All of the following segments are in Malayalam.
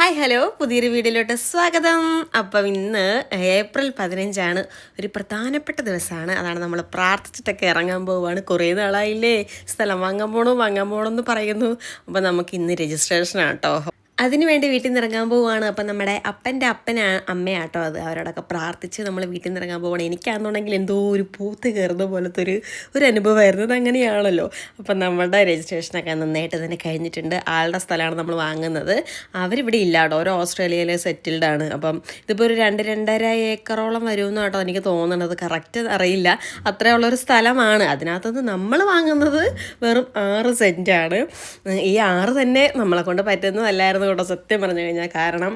Hi hello. പുതിയൊരു വീഡിയോയിലോട്ട് സ്വാഗതം. അപ്പം ഇന്ന് ഏപ്രിൽ പതിനഞ്ചാണ്. ഒരു പ്രധാനപ്പെട്ട ദിവസമാണ്. അതാണ് നമ്മൾ പ്രാർത്ഥിച്ചിട്ടൊക്കെ ഇറങ്ങാൻ പോവുകയാണ് കുറേ നാളായില്ലേ. സ്ഥലം വാങ്ങാൻ പോകണോ വാങ്ങാൻ പോകണമെന്ന് പറയുന്നു. അപ്പം നമുക്ക് ഇന്ന് രജിസ്ട്രേഷനാണ് കേട്ടോ അതിനു വേണ്ടി വീട്ടിൽ നിന്ന് ഇറങ്ങാൻ പോവുകയാണ് അപ്പം നമ്മുടെ അപ്പന്റെ അപ്പനാ അമ്മയാട്ടോ അത്. അവരോടൊക്കെ പ്രാർത്ഥിച്ച് നമ്മൾ വീട്ടിൽ നിന്ന് ഇറങ്ങാൻ പോവുകയാണ് എനിക്കാണെന്നുണ്ടെങ്കിൽ എന്തോ ഒരു പൂത്ത് കയറുന്ന പോലത്തെ ഒരു ഒരു അനുഭവമായിരുന്നു അത് അങ്ങനെയാണല്ലോ. അപ്പം നമ്മുടെ രജിസ്ട്രേഷനൊക്കെ നന്നായിട്ട് തന്നെ കഴിഞ്ഞിട്ടുണ്ട്. ആളുടെ സ്ഥലമാണ് നമ്മൾ വാങ്ങുന്നത്. അവരിവിടെ ഇല്ല കേട്ടോ ഓരോ ഓസ്ട്രേലിയയിൽ സെറ്റിൽഡ് ആണ്. അപ്പം ഇതിപ്പോൾ ഒരു രണ്ട് രണ്ടര ഏക്കറോളം വരുമെന്ന് കേട്ടോ എനിക്ക് തോന്നണത്. കറക്റ്റ് അറിയില്ല. അത്രയുള്ളൊരു സ്ഥലമാണ്. അതിനകത്തുനിന്ന് നമ്മൾ വാങ്ങുന്നത് വെറും ആറ് സെന്റാണ് ഈ ആറ് തന്നെ നമ്മളെ കൊണ്ട് പറ്റുന്നതല്ലായിരുന്നു കേട്ടോ സത്യം പറഞ്ഞു കഴിഞ്ഞാൽ കാരണം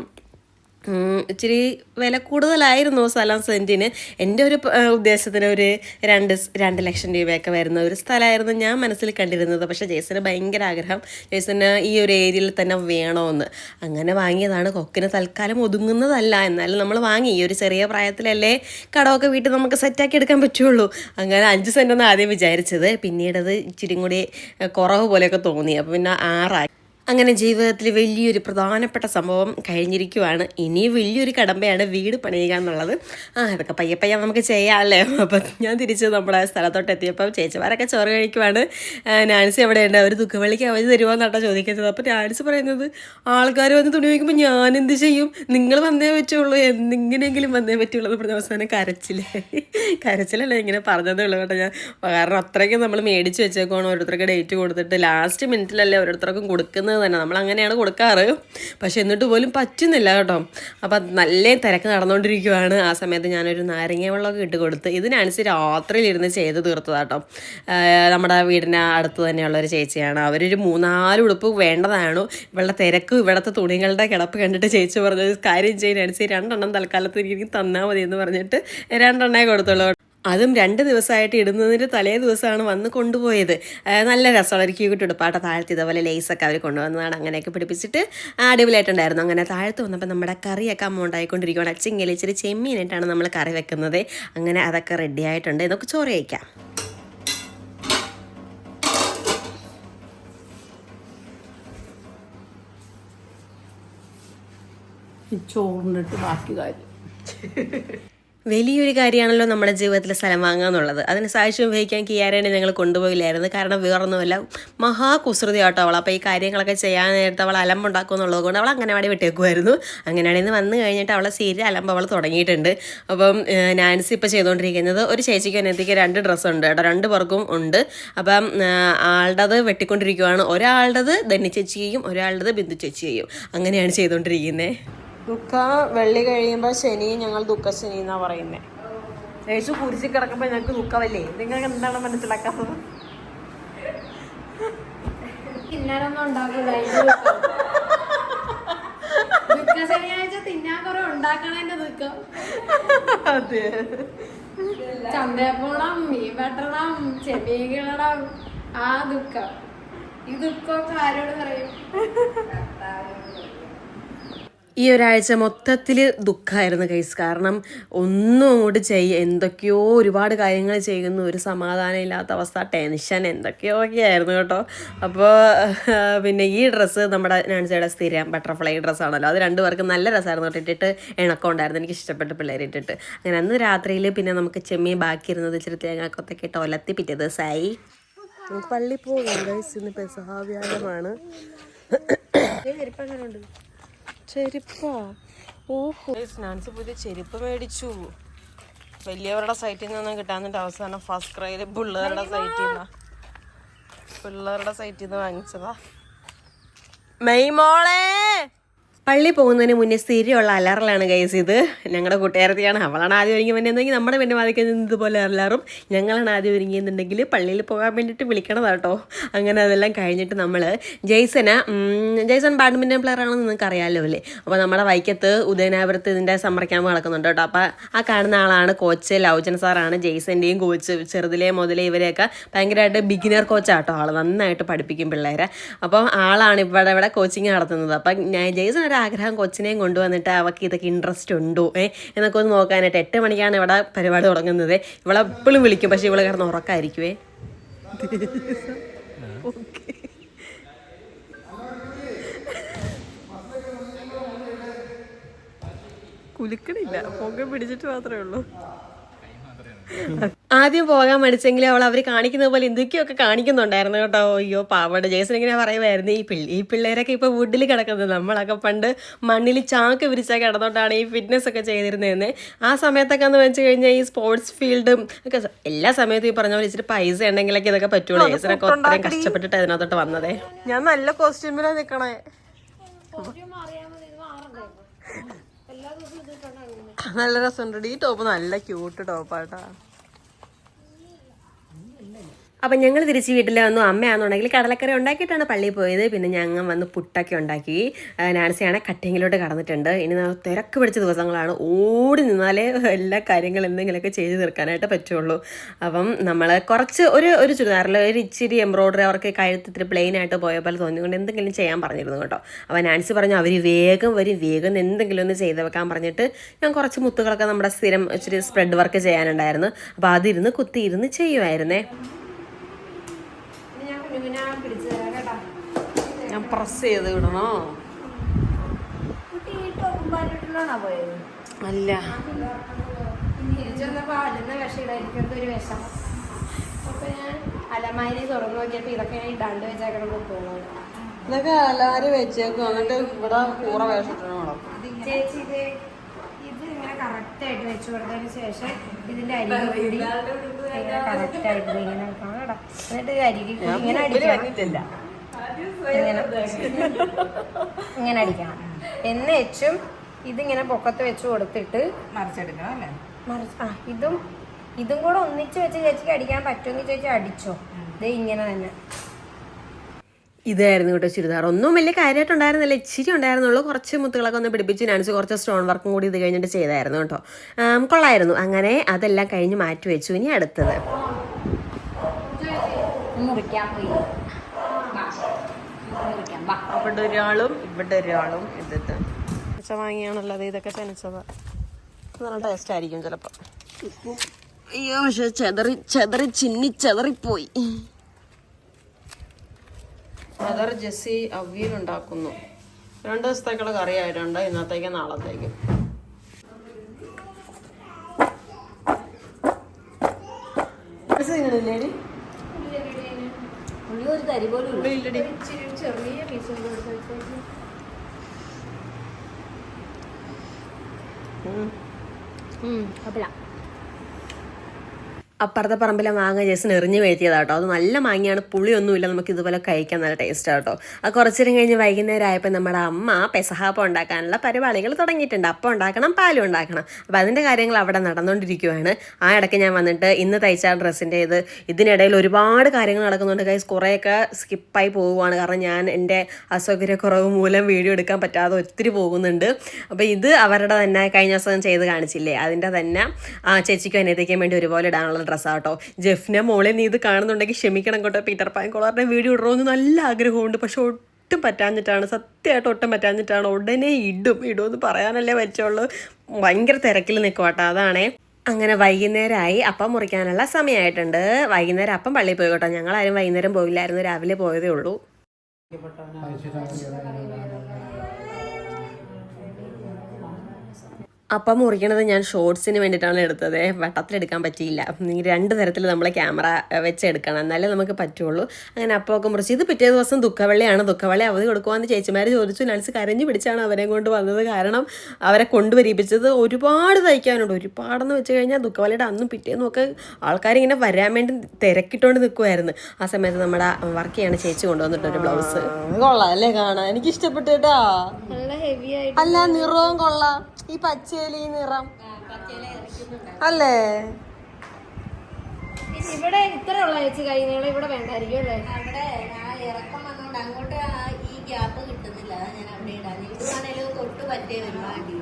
ഇച്ചിരി വില കൂടുതലായിരുന്നു സ്ഥലം സെന്റിന്. എന്റെ ഒരു ഉദ്ദേശത്തിന് ഒരു രണ്ട് രണ്ട് ലക്ഷം രൂപയൊക്കെ വരുന്ന ഒരു സ്ഥലമായിരുന്നു ഞാൻ മനസ്സിൽ കണ്ടിരുന്നത്. പക്ഷേ ജേസന് ഭയങ്കര ആഗ്രഹം. ജേസന് ഈ ഒരു ഏരിയയിൽ തന്നെ വേണമെന്ന് അങ്ങനെ വാങ്ങിയതാണ്. കൊക്കിന് തൽക്കാലം ഒതുങ്ങുന്നതല്ല. എന്നാലും നമ്മൾ വാങ്ങി. ഈ ഒരു ചെറിയ പ്രായത്തിലല്ലേ കടമൊക്കെ വീട്ടിൽ നമുക്ക് സെറ്റാക്കി എടുക്കാൻ പറ്റുള്ളൂ. അങ്ങനെ അഞ്ച് സെന്റൊന്നും ആദ്യം വിചാരിച്ചത്. പിന്നീടത് ഇച്ചിരി കൂടി കുറവ് പോലെയൊക്കെ തോന്നി. അപ്പോൾ പിന്നെ ആറായി. അങ്ങനെ ജീവിതത്തിൽ വലിയൊരു പ്രധാനപ്പെട്ട സംഭവം കഴിഞ്ഞിരിക്കുവാണ്. ഇനി വലിയൊരു കടമ്പയാണ് വീട് പണിയുക എന്നുള്ളത്. ആ ഇതൊക്കെ പയ്യെ പയ്യെ നമുക്ക് ചെയ്യാമല്ലേ അപ്പം ഞാൻ തിരിച്ച് നമ്മുടെ സ്ഥലത്തോട്ട് എത്തിയപ്പം ചേച്ചിമാരൊക്കെ ചോറ് കഴിക്കുവാണ്. നാൻസി എവിടെയുണ്ട്? അവർ ദുഃഖവെള്ളിക്ക് അവധി തരുമോ എന്നാട്ടോ ചോദിക്കുന്നത്. അപ്പം നാൻസി പറയുന്നത് ആൾക്കാർ വന്ന് തുണി വയ്ക്കുമ്പോൾ ഞാൻ എന്ത് ചെയ്യും? നിങ്ങൾ വന്നേ പറ്റുള്ളൂ. എന്തെങ്കിലും വന്നേ പറ്റുള്ളൂ എന്ന് പറഞ്ഞ അവസാനം കരച്ചിൽ. കരച്ചിലല്ല ഇങ്ങനെ പറഞ്ഞതേ ഉള്ളൂ കേട്ടോ ഞാൻ. കാരണം അത്രയ്ക്ക് നമ്മൾ മേടിച്ച് വെച്ചേക്കുവാണ്. ഓരോരുത്തർക്ക് ഡേറ്റ് കൊടുത്തിട്ട് ലാസ്റ്റ് മിനിറ്റിലല്ലേ ഓരോരുത്തർക്കും കൊടുക്കുന്നത്. തന്നെ. നമ്മൾ അങ്ങനെയാണ് കൊടുക്കാറ്. പക്ഷെ എന്നിട്ട് പോലും പറ്റുന്നില്ല കേട്ടോ. അപ്പം നല്ല തിരക്ക് നടന്നുകൊണ്ടിരിക്കുവാണ് ആ സമയത്ത് ഞാനൊരു നാരങ്ങ വെള്ളമൊക്കെ ഇട്ട് കൊടുത്ത് ഇതിനനുസരിച്ച് രാത്രിയിലിരുന്ന് ചെയ്ത് തീർത്തതാട്ടോ നമ്മുടെ വീടിന് അടുത്ത് തന്നെയുള്ള ഒരു ചേച്ചിയാണ്. അവരൊരു മൂന്നാൽ ഉടുപ്പ് വേണ്ടതാണ്. ഇവളുടെ തിരക്ക് ഇവിടുത്തെ തുണികളുടെ കിടപ്പ് കണ്ടിട്ട് ചേച്ചി പറഞ്ഞത് കാര്യം ചെയ്യുന്നതിനനുസരിച്ച് രണ്ടെണ്ണം തൽക്കാലത്ത് എനിക്ക് തന്നാൽ മതി എന്ന് പറഞ്ഞിട്ട് രണ്ടെണ്ണേ കൊടുത്തുള്ളൂ അതും രണ്ട് ദിവസമായിട്ട് ഇടുന്നതിന്റെ തലേ ദിവസമാണ് വന്ന് കൊണ്ടുപോയത്. നല്ല രസമുള്ള ഒരു ക്യൂട്ട് ഉടുപ്പാട്ട താഴത്ത് ഇതേപോലെ ലേസൊക്കെ അവർ കൊണ്ടുവന്നതാണ്. അങ്ങനെയൊക്കെ പിടിപ്പിച്ചിട്ട് അടിപൊളിയായിട്ടുണ്ടായിരുന്നു. അങ്ങനെ താഴത്ത് വന്നപ്പോൾ നമ്മുടെ കറിയൊക്കെ അമ്മ ഉണ്ടായിക്കൊണ്ടിരിക്കുകയാണ് ഇച്ചിരി ചെമ്മീനായിട്ടാണ് നമ്മൾ കറി വെക്കുന്നത്. അങ്ങനെ അതൊക്കെ റെഡി ആയിട്ടുണ്ട്. ഇതൊക്കെ ചോറ് കഴിക്കാം. ചോറിനിട്ട് ബാക്കി കാര്യം. വലിയൊരു കാര്യമാണല്ലോ നമ്മുടെ ജീവിതത്തിൽ സ്ഥലം വാങ്ങുക എന്നുള്ളത്. അതിന് സാക്ഷ്യം വഹിക്കാൻ കിയാരേനെ ഞങ്ങൾ കൊണ്ടുപോയില്ലായിരുന്നു. കാരണം വേറൊന്നുമല്ല മഹാകുസൃതി ആട്ടോ അവൾ. അപ്പോൾ ഈ കാര്യങ്ങളൊക്കെ ചെയ്യാൻ നേരത്തെ അവൾ അലമ്പുണ്ടാക്കും എന്നുള്ളത് കൊണ്ട് അവൾ അങ്ങനെ അവിടെ വിട്ടേക്കുമായിരുന്നു അങ്ങനെയാണ് ഇന്ന് വന്ന് കഴിഞ്ഞിട്ട് അവളെ സീരിയൽ അലമ്പ് അവൾ തുടങ്ങിയിട്ടുണ്ട്. അപ്പം നാൻസി ഇപ്പോൾ ചെയ്തുകൊണ്ടിരിക്കുന്നത് ഒരു ചേച്ചിക്ക് അനത്തിക്ക് രണ്ട് ഡ്രസ്സുണ്ട് കേട്ടോ. രണ്ട് പേർക്കും ഉണ്ട്. അപ്പം ആളുടേത് വെട്ടിക്കൊണ്ടിരിക്കുവാണ്. ഒരാളുടേത് ധന്യ ചേച്ചിയെയും ഒരാളുടേത് ബിന്ദു ചേച്ചിയെയും അങ്ങനെയാണ് ചെയ്തുകൊണ്ടിരിക്കുന്നത് ദുഃഖ വെള്ളി കഴിയുമ്പോൾ ശനി ഞങ്ങൾ ദുഃഖ ശനി എന്നാ പറയുന്നത് യേശു കുരിശി കിടക്കുമ്പോൾ ഞങ്ങൾക്ക് ദുഃഖമല്ലേ? നിങ്ങൾക്ക് എന്താണ് മനസ്സിലാക്കാത്തത്? തിന്നാനൊന്നും ദുഃഖ. ശനിയാഴ്ച തിന്നാൻ കുറെ ഉണ്ടാക്കണതിന്റെ ദുഃഖം. അതെ. ചന്തയിൽ പോണം മീൻ വെട്ടണം ചെമ്മീൻ കിളണം ആ ദുഃഖം. ഈ ദുഃഖമൊക്കെ ആരോട് പറയും? ഈ ഒരാഴ്ച മൊത്തത്തിൽ ദുഃഖമായിരുന്നു കൈസ് കാരണം ഒന്നും അങ്ങോട്ട് ചെയ്യ എന്തൊക്കെയോ ഒരുപാട് കാര്യങ്ങൾ ചെയ്യുന്നു. ഒരു സമാധാനം ഇല്ലാത്ത അവസ്ഥ ടെൻഷൻ എന്തൊക്കെയോ ഒക്കെ ആയിരുന്നു കേട്ടോ അപ്പോൾ പിന്നെ ഈ ഡ്രസ്സ് നമ്മുടെ നാൻസിയുടെ സ്ഥിരം ബട്ടർഫ്ലൈ ഡ്രസ്സാണല്ലോ അത് രണ്ടുപേർക്കും നല്ല രസമായിരുന്നു കേട്ടോ. ഇട്ടിട്ട് ഇണക്കം ഉണ്ടായിരുന്നു. എനിക്ക് ഇഷ്ടപ്പെട്ട പിള്ളേർ ഇട്ടിട്ട്. അങ്ങനെ അന്ന് രാത്രിയിൽ പിന്നെ നമുക്ക് ചെമ്മി ബാക്കി ഇരുന്നത് ഇച്ചിരി തേങ്ങാക്കൊത്തൊക്കെ ഇട്ട് ഒലത്തി പിറ്റേ ദിവസമായി പള്ളി പോകാം ഇന്ന് പെസഹാവ്യാഴമാണ് ചെരുപ്പങ്ങളുണ്ട് ചെരുപ്പോ. ഓഹോ നാൻസി പുതിയ ചെരുപ്പ് മേടിച്ചു. വലിയവരുടെ സൈറ്റിൽ നിന്നൊന്നും കിട്ടാന്നിട്ട് അവസാനം ഫസ്റ്റ് ക്രൈയിൽ പിള്ളേരുടെ സൈറ്റിൽ നിന്നാ. പിള്ളേരുടെ സൈറ്റിൽ നിന്ന് വാങ്ങിച്ചതാ. മെയ് മോളെ! പള്ളി പോകുന്നതിന് മുന്നേ സ്ഥിരമുള്ള അലറലാണ് ഗൈസ് ഇത്. ഞങ്ങളുടെ കൂട്ടുകാരത്തിയാണ്. അവളാണ് ആദ്യം ഒരുങ്ങി വന്നിരുന്നെങ്കിൽ നമ്മുടെ പിന്നെ വാദിക്കാൻ ഇതുപോലെ അലറും. ഞങ്ങളാണ് ആദ്യം ഒരുങ്ങിയെന്നുണ്ടെങ്കിൽ പള്ളിയിൽ പോകാൻ വേണ്ടിയിട്ട് വിളിക്കണതാ കേട്ടോ അങ്ങനെ അതെല്ലാം കഴിഞ്ഞിട്ട് നമ്മൾ ജെയ്സന് ജെയ്സൺ ബാഡ്മിന്റൺ പ്ലെയർ ആണെന്ന് നിങ്ങൾക്ക് അറിയാമല്ലോ അല്ലേ? അപ്പോൾ നമ്മുടെ വൈക്കത്ത് ഉദയനാപുരത്ത് ഇതിന്റെ സമ്മർ ക്യാമ്പ് നടക്കുന്നുണ്ട് കേട്ടോ. അപ്പോൾ ആ കാണുന്ന ആളാണ് കോച്ച് ലൗജൻ സാറാണ് ജെയ്സന്റെയും കോച്ച് ചെറുതിലേ മുതലേ ഇവരെയൊക്കെ ഭയങ്കരമായിട്ട് ബിഗിനർ കോച്ചാട്ടോ ആൾ നന്നായിട്ട് പഠിപ്പിക്കും പിള്ളേരെ. അപ്പോൾ ആളാണ് ഇവിടെ ഇവിടെ കോച്ചിങ് നടത്തുന്നത്. അപ്പം ഞാൻ ജെയ്സൺ ഒരു ആഗ്രഹം കൊച്ചിനെയും കൊണ്ടുവന്നിട്ട് അവൾക്ക് ഇതൊക്കെ ഇൻട്രസ്റ്റ് ഉണ്ടോ? ഏ? എന്നൊക്കെ ഒന്ന് നോക്കാനായിട്ട് എട്ട് മണിക്കാണ് ഇവിടെ പരിപാടി തുടങ്ങുന്നത്. ഇവളെ എപ്പോഴും വിളിക്കും. പക്ഷേ ഇവൾ കിടന്ന് ഉറക്കായിരിക്കുവേ. കുലുക്കണില്ല. പൊങ്ക പിടിച്ചിട്ട് മാത്രമേ ഉള്ളൂ. ആദ്യം പോകാൻ മടിച്ചെങ്കിലും അവൾ അവർ കാണിക്കുന്നത് പോലെ എന്തൊക്കെയൊക്കെ കാണിക്കുന്നുണ്ടായിരുന്നു കേട്ടോ. അയ്യോ പാവട ജേസൻ ഇങ്ങനെ പറയുമായിരുന്നു ഈ പിള്ളി ഈ പിള്ളേരൊക്കെ ഇപ്പൊ വുഡിൽ കിടക്കുന്നത് നമ്മളൊക്കെ പണ്ട് മണ്ണിൽ ചാക്ക് വിരിച്ചാൽ കിടന്നോണ്ടാണ് ഈ ഫിറ്റ്നസ് ഒക്കെ ചെയ്തിരുന്നതെന്ന്. ആ സമയത്തൊക്കെ എന്ന് വെച്ച് കഴിഞ്ഞാൽ ഈ സ്പോർട്സ് ഫീൽഡും ഒക്കെ എല്ലാ സമയത്തും ഈ പറഞ്ഞ പോലെ ഇച്ചിരി പൈസ ഉണ്ടെങ്കിലൊക്കെ ഇതൊക്കെ പറ്റുള്ളൂ. ജേസനൊക്കെ ഒത്തിരി കഷ്ടപ്പെട്ടിട്ട് അതിനകത്തോട്ട് വന്നതേ. ഞാൻ നല്ല കോസ്റ്റ്യൂമിലാണ് നിൽക്കണേ നല്ല രസമുണ്ട്. ഈ ടോപ്പ് നല്ല ക്യൂട്ട് ടോപ്പാട്ടാ അപ്പം ഞങ്ങൾ തിരിച്ച് വീട്ടിൽ വന്നു. അമ്മയാണെന്നുണ്ടെങ്കിൽ കടലക്കറി ഉണ്ടാക്കിയിട്ടാണ് പള്ളിയിൽ പോയത്. പിന്നെ ഞങ്ങൾ വന്ന് പുട്ടൊക്കെ ഉണ്ടാക്കി. നാൻസിയാണെ കട്ടിങ്ങിലോട്ട് കടന്നിട്ടുണ്ട്. ഇനി തിരക്ക് പിടിച്ച ദിവസങ്ങളാണ്. ഓടി നിന്നാലേ എല്ലാ കാര്യങ്ങളും എന്തെങ്കിലുമൊക്കെ ചെയ്ത് തീർക്കാനായിട്ട് പറ്റുള്ളൂ. അപ്പം നമ്മൾ കുറച്ച് ഒരു ഒരു ചുരിദാറിൽ ഒരു ഇച്ചിരി എംബ്രോയ്ഡറി അവർക്ക് കഴുത്ത് ഇത്തിരി പ്ലെയിൻ ആയിട്ട് പോയ പോലെ തോന്നിക്കൊണ്ട് എന്തെങ്കിലും ചെയ്യാൻ പറഞ്ഞിരുന്നു കേട്ടോ. അപ്പം നാൻസി പറഞ്ഞു അവർ വേഗം വരും. വേഗം എന്തെങ്കിലും ഒന്ന് ചെയ്ത് വെക്കാൻ പറഞ്ഞിട്ട് ഞാൻ കുറച്ച് മുത്തുകളൊക്കെ നമ്മുടെ സ്ഥിരം ഇച്ചിരി സ്പ്രെഡ് വർക്ക് ചെയ്യാനുണ്ടായിരുന്നു. അപ്പോൾ അതിരുന്ന് കുത്തി ഇരുന്ന് ചെയ്യുമായിരുന്നേ ഇനി ഞാൻ പിടിച്ചു തരാം കേട്ടോ. ഞാൻ പ്രസ് ചെയ്ത് വിടണോ അല്ല. തിരിച്ചു വന്നപ്പോ അവിടുന്ന് വിഷം ഇടായിരിക്കും. ഒരു വിഷം. അപ്പൊ ഞാൻ അലമാരി തുറന്നു നോക്കിയപ്പോ ഇതൊക്കെ ഞാൻ ഇടാണ്ട് വെച്ചേക്കണം തോന്നുന്നു. ഇതൊക്കെ വെച്ചേക്കും. എന്നിട്ട് ഇവിടെ കൂറ വേഷിട്ടോ ചേച്ചി ഇത് ഇത് ഇങ്ങനെ കറക്റ്റ് ആയിട്ട് വെച്ചു കൊടുത്തതിന് ശേഷം ഇതിന്റെ അരി കൂടി കറക്റ്റ് ആയിട്ട് ഇങ്ങനെ എന്നിട്ട് അരികെ ഇങ്ങനെ അടിക്കണം. ഇങ്ങനെ. ഇങ്ങനെ അടിക്കണം. എന്ന് വെച്ചും ഇതിങ്ങനെ പൊക്കത്ത് വെച്ച് കൊടുത്തിട്ട് മറിച്ചെടുക്കണം അല്ലേ? മറിച്ച് ആ ഇതും ഇതും കൂടെ ഒന്നിച്ച് വെച്ച് ചേച്ചിക്ക് അടിക്കാൻ പറ്റുമെങ്കിൽ ചേച്ചി അടിച്ചോ. ഇത് ഇങ്ങനെ തന്നെ. ഇതായിരുന്നു കേട്ടോ ചുരിദാർ. ഒന്നും വലിയ കാര്യമായിട്ടുണ്ടായിരുന്നില്ല ഇച്ചിരി ഉണ്ടായിരുന്നുള്ളൂ. കുറച്ച് മുത്തുകളൊക്കെ ഒന്ന് പിടിപ്പിച്ച് നാണിച്ച് കുറച്ച് സ്റ്റോൺ വർക്കും കൂടി ഇത് കഴിഞ്ഞിട്ട് ചെയ്തായിരുന്നു കേട്ടോ. കൊള്ളായിരുന്നു. അങ്ങനെ അതെല്ലാം കഴിഞ്ഞ് മാറ്റി വെച്ചു. ഇനി അടുത്തത്. മുറിക്കാൻ പോയി ഇവിടെ ഒരാളും ഇവിടെ ഒരാളും ഇത് പച്ച വാങ്ങിയാണല്ലോ അത് ഇതൊക്കെ ചെനച്ചത് നല്ല ടേസ്റ്റ് ആയിരിക്കും ചിലപ്പോൾ അയ്യോ പക്ഷെ ചെതറി ചെതറി ചിന്നി ചെതറിപ്പോയി. Mother Jessy അവിയലുണ്ടാക്കുന്നു. രണ്ട് ദിവസത്തേക്കുള്ള കറി ആയിട്ടുണ്ട് ഇന്നത്തേക്ക് നാളത്തേക്ക്. ഇല്ലേടി പുള്ളി ഒരു തരി പോലും ചെറിയ പീസ് കുഴപ്പമില്ല അപ്പുറത്തെ പറമ്പിലെ മാങ്ങ ജേസൻ എറിഞ്ഞ് വീഴ്ത്തിയതാട്ടോ. അത് നല്ല മാങ്ങയാണ്. പുളിയൊന്നുമില്ല. നമുക്ക് ഇതുപോലെ കഴിക്കാൻ നല്ല ടേസ്റ്റ് ആട്ടോ. അത് കുറച്ചു നേരം കഴിഞ്ഞ് വൈകുന്നേരം ആയപ്പോൾ നമ്മുടെ അമ്മ പെസഹാപ്പം ഉണ്ടാക്കാനുള്ള പരിപാടികൾ തുടങ്ങിയിട്ടുണ്ട്. അപ്പം ഉണ്ടാക്കണം പാലും ഉണ്ടാക്കണം. അപ്പോൾ അതിന്റെ കാര്യങ്ങൾ അവിടെ നടന്നുകൊണ്ടിരിക്കുകയാണ് ആ ഇടയ്ക്ക് ഞാൻ വന്നിട്ട് ഇന്ന് തയ്ച്ച ഡ്രസ്സിന്റെ ഇത് ഇതിനിടയിൽ ഒരുപാട് കാര്യങ്ങൾ നടക്കുന്നുണ്ട് കൈസ് കുറേയൊക്കെ സ്കിപ്പായി പോവുകയാണ്. കാരണം ഞാൻ എന്റെ അസൗകര്യക്കുറവ് മൂലം വീഡിയോ എടുക്കാൻ പറ്റാതെ ഒത്തിരി പോകുന്നുണ്ട്. അപ്പോൾ ഇത് അവരുടെ തന്നെ കഴിഞ്ഞ ദിവസം ചെയ്ത് കാണിച്ചില്ലേ? അതിന്റെ തന്നെ ചേച്ചിക്കും അനിയത്തേക്കും വേണ്ടി ഒരുപോലെ ഇടാനുള്ള ഡ്രസ്സാട്ടോ ജെഫ്നെ മോളെ നീ ഇത് കാണുന്നുണ്ടെങ്കിൽ ക്ഷമിക്കണം കേട്ടോ. പീറ്റർ പാൻ കോളറിന്റെ വീഡിയോ ഇടണമെന്ന് നല്ല ആഗ്രഹമുണ്ട്. പക്ഷെ ഒട്ടും പറ്റാഞ്ഞിട്ടാണ് സത്യമായിട്ട് ഒട്ടും പറ്റാഞ്ഞിട്ടാണ് ഉടനെ ഇടും. ഇടുമെന്ന് പറയാനല്ലേ പറ്റുള്ളൂ. ഭയങ്കര തിരക്കിൽ നിൽക്കും കേട്ടോ. അതാണേ. അങ്ങനെ വൈകുന്നേരമായി അപ്പം മുറിക്കാനുള്ള സമയമായിട്ടുണ്ട്. വൈകുന്നേരം അപ്പം പള്ളിയിൽ പോയി കേട്ടോ. ഞങ്ങളാരും വൈകുന്നേരം പോയില്ലായിരുന്നു. രാവിലെ പോയതേ ഉള്ളൂ. അപ്പം മുറിക്കണത് ഞാൻ ഷോർട്സിന് വേണ്ടിയിട്ടാണ് എടുത്തത്. വട്ടത്തിലെടുക്കാൻ പറ്റിയില്ല. ഈ രണ്ട് തരത്തിൽ നമ്മൾ ക്യാമറ വെച്ച് എടുക്കണം. എന്നാലേ നമുക്ക് പറ്റുള്ളൂ. അങ്ങനെ അപ്പമൊക്കെ മുറിച്ച്. ഇത് പിറ്റേ ദിവസം ദുഃഖവെള്ളിയാണ്. ദുഃഖവെള്ളി അവധി കൊടുക്കുവാന്ന് ചേച്ചിമാർ ചോദിച്ചു. നൻസ് കരഞ്ഞു പിടിച്ചാണ് അവരെ കൊണ്ട് വന്നത്. കാരണം അവരെ കൊണ്ടുവരിപ്പിച്ചത് ഒരുപാട് തയ്ക്കാനുണ്ട്. ഒരുപാടെന്ന് വെച്ച് കഴിഞ്ഞാൽ ദുഃഖവെള്ളിയുടെ അന്നും പിറ്റേന്നും ഒക്കെ ആൾക്കാരിങ്ങനെ വരാൻ വേണ്ടി തിരക്കിട്ടുകൊണ്ട് നിൽക്കുമായിരുന്നു ആ സമയത്ത് നമ്മുടെ വർക്ക് ചെയ്യാണ് ചേച്ചി കൊണ്ടുവന്നിട്ടൊരു ബ്ലൗസ് കൊള്ളാം അല്ലേ കാണാൻ? എനിക്ക് ഇഷ്ടപ്പെട്ടു കേട്ടാ. നല്ല ഹെവി ആയിട്ട് അല്ല നിറവും കൊള്ളാം. ഈ പച്ചയില ഈ നിറം അല്ലേ? ഇവിടെ ഇത്രയുള്ള ചേച്ചി കൈ നീളം ഇവിടെ വേണ്ടായിരിക്കും അല്ലേ? അവിടെ ആ ഇറക്കം വന്നോണ്ട് അങ്ങോട്ട് ഈ ഗ്യാപ്പ് കിട്ടുന്നില്ല. ഞാൻ അവിടെ ഇടാൻ ഇടുവാണേലും തൊട്ട് പറ്റേ വരുവാണ്ടി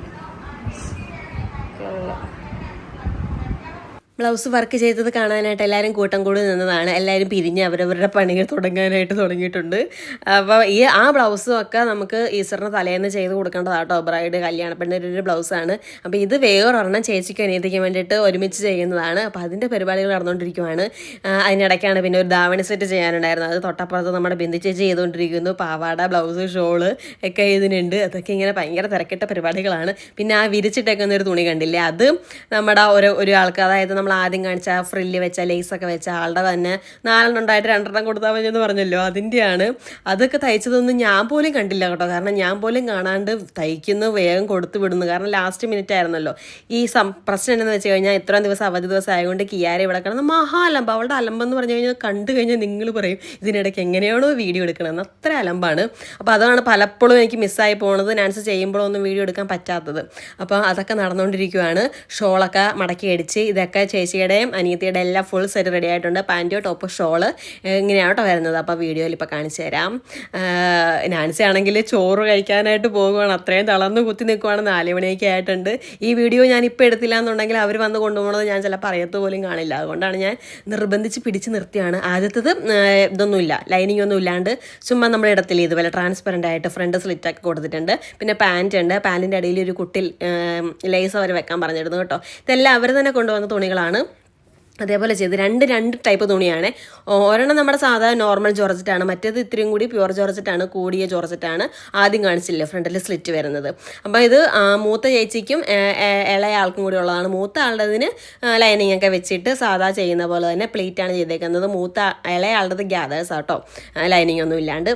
ബ്ലൗസ് വർക്ക് ചെയ്തത് കാണാനായിട്ട് എല്ലാവരും കൂട്ടം കൂടി നിന്നതാണ്. എല്ലാവരും പിരിഞ്ഞ് അവരവരുടെ പണികൾ തുടങ്ങാനായിട്ട് തുടങ്ങിയിട്ടുണ്ട്. അപ്പോൾ ഈ ആ ബ്ലൗസും ഒക്കെ നമുക്ക് ഈസ്റ്ററിന് തലേന്ന് ചെയ്ത് കൊടുക്കേണ്ടതാട്ടോ. ബ്രൈഡ് കല്യാണ പെണ്ണിന്റെ ഒരു ബ്ലൗസാണ് അപ്പോൾ ഇത് വേറൊരെണ്ണം ചേച്ചിക്ക് അനിയത്തിക്കാൻ വേണ്ടിയിട്ട് ഒരുമിച്ച് ചെയ്യുന്നതാണ്. അപ്പോൾ അതിന്റെ പരിപാടികൾ നടന്നുകൊണ്ടിരിക്കുവാണ്. അതിനിടയ്ക്കാണ് പിന്നെ ഒരു ദാവണി സെറ്റ് ചെയ്യാനുണ്ടായിരുന്നത്. അത് തൊട്ടപ്പുറത്ത് നമ്മുടെ ബിന്ദു ചേച്ചി ചെയ്തുകൊണ്ടിരിക്കുന്നു. പാവാട ബ്ലൗസ് ഷോൾ ഒക്കെ ഇതിനുണ്ട്. അതൊക്കെ ഇങ്ങനെ ഭയങ്കര തിരക്കിട്ട പരിപാടികളാണ്. പിന്നെ ആ വിരിച്ചിട്ടേക്കുന്ന ഒരു തുണി കണ്ടില്ലേ? അത് നമ്മുടെ ഒരു ഒരു അതായത് നമ്മൾ ആദ്യം കാണിച്ച ഫ്രില്ല് വെച്ച ലേസൊക്കെ വെച്ച ആളുടെ തന്നെ നാലെണ്ണം ഉണ്ടായിട്ട് രണ്ടെണ്ണം കൊടുത്താൽ മതി എന്ന് പറഞ്ഞല്ലോ. അതിന്റെയാണ് അതൊക്കെ തയ്ച്ചതൊന്നും ഞാൻ പോലും കണ്ടില്ല കേട്ടോ. കാരണം ഞാൻ പോലും കാണാണ്ട് തയ്ക്കുന്നു വേഗം കൊടുത്തു വിടുന്നു. കാരണം ലാസ്റ്റ് മിനിറ്റ് ആയിരുന്നല്ലോ. ഈ സം പ്രശ്നം എന്താണെന്ന് വെച്ച് കഴിഞ്ഞാൽ ഇത്രയും ദിവസം അവധി ദിവസം ആയതുകൊണ്ട് കിയാര ഇവിടെ കിടന്ന് മഹാ അലമ്പ് അവളുടെ അലമ്പെന്ന് പറഞ്ഞു കഴിഞ്ഞാൽ കണ്ടു കഴിഞ്ഞാൽ നിങ്ങൾ പറയും ഇതിനിടയ്ക്ക് എങ്ങനെയാണോ വീഡിയോ എടുക്കണമെന്ന് അത്ര അലമ്പാണ്. അപ്പോൾ അതാണ് പലപ്പോഴും എനിക്ക് മിസ്സായി പോണത്. ഡാൻസ് ചെയ്യുമ്പോഴൊന്നും വീഡിയോ എടുക്കാൻ പറ്റാത്തത്. അപ്പോൾ അതൊക്കെ നടന്നുകൊണ്ടിരിക്കുകയാണ് ഷോളൊക്കെ മടക്കി അടിച്ച് ഇതൊക്കെ ചേച്ചിയുടെയും അനിയത്തിയുടെ എല്ലാം ഫുൾ സെറ്റ് റെഡി ആയിട്ടുണ്ട്. പാന്റോ ടോപ്പ് ഷോൾ. ഇങ്ങനെയാണ് കേട്ടോ വരുന്നത്. അപ്പോൾ വീഡിയോയിൽ ഇപ്പോൾ കാണിച്ചു തരാം. നാൻസി ആണെങ്കിൽ ചോറ് കഴിക്കാനായിട്ട് പോകുവാണ്. അത്രയും തളർന്ന് കുത്തി നിൽക്കുവാണ്. നാല് മണിയൊക്കെ ആയിട്ടുണ്ട്. ഈ വീഡിയോ ഞാൻ ഇപ്പോൾ എടുത്തില്ല എന്നുണ്ടെങ്കിൽ അവർ വന്ന് കൊണ്ടുപോകുന്നത് ഞാൻ ചിലപ്പോൾ അറിയത്ത് പോലും കാണില്ല. അതുകൊണ്ടാണ് ഞാൻ നിർബന്ധിച്ച് പിടിച്ച് നിർത്തിയാണ്. ആദ്യത്തത് ഇതൊന്നുമില്ല. ലൈനിങ് ഒന്നും ഇല്ലാണ്ട് ചുമ്മാ നമ്മുടെ ഇടത്തിൽ ഇതുപോലെ ട്രാൻസ്പെറന്റ് ആയിട്ട് ഫ്രണ്ട് സ്ലിറ്റൊക്കെ കൊടുത്തിട്ടുണ്ട്. പിന്നെ പാന്റ് ഉണ്ട്. പാന്റിന്റെ അടിയിൽ ഒരു കുട്ടിൽ ലേസ് അവർ വെക്കാൻ പറഞ്ഞിരുന്നു കേട്ടോ. ഇതെല്ലാം അവർ തന്നെ കൊണ്ടുവന്ന തുണികളാണ്. അതേപോലെ ചെയ്ത് രണ്ട് രണ്ട് ടൈപ്പ് തുണിയാണ്. ഒരെണ്ണം നമ്മുടെ സാധാരണ നോർമൽ ജോർജറ്റാണ് മറ്റേത് ഇത്രയും കൂടി പ്യുവർ ജോർജറ്റാണ് കൂടിയ ജോർജറ്റാണ് ആദ്യം കാണിച്ചില്ല ഫ്രണ്ടിൽ സ്ലിറ്റ് വരുന്നത്. അപ്പോൾ ഇത് മൂത്ത ചേച്ചിക്കും ഇളയ ആൾക്കും കൂടി ഉള്ളതാണ്. മൂത്ത ആളുടേതിന് ലൈനിങ് ഒക്കെ വെച്ചിട്ട് സാധാ ചെയ്യുന്ന പോലെ തന്നെ പ്ലേറ്റാണ് ചെയ്തേക്കുന്നത്. മൂത്ത ഇളയ ആളുടേത് ഗ്യാതേഴ്സ് ആട്ടോ ലൈനിങ് ഒന്നും ഇല്ലാണ്ട്.